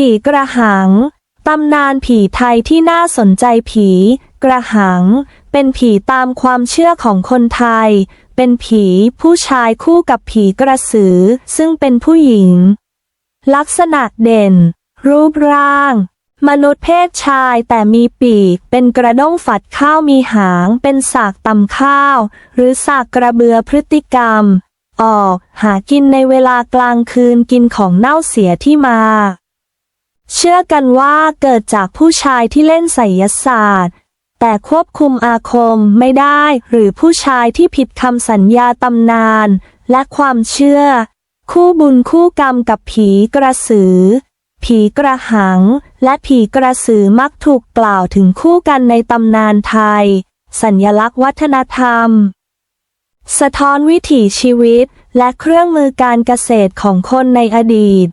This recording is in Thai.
ผีกระหัง ตำนานผีไทยที่น่าสนใจผี กระหัง เป็นผีตามความเชื่อของคนไทย เป็นผีผู้ชายคู่กับผีกระสือ ซึ่งเป็นผู้หญิง ลักษณะเด่น รูปร่าง มนุษย์เพศชายแต่มีปีก เป็นกระด้งฝัดข้าวมีหาง เป็นสากตำข้าว หรือสากกระเบือพฤติกรรม ออก หากินในเวลากลางคืนกินของเน่าเสียที่มา เชื่อกันว่าเกิดจากผู้ชายที่เล่นไสยศาสตร์ แต่ควบคุมอาคมไม่ได้ หรือผู้ชายที่ผิดคำสัญญาตำนาน และความเชื่อ คู่บุญคู่กรรมกับผีกระสือ ผีกระหัง และผีกระสือมักถูกกล่าวถึงคู่กันในตำนานไทย สัญลักษณ์วัฒนธรรม สะท้อนวิถีชีวิตและเครื่องมือการเกษตรของคนในอดีต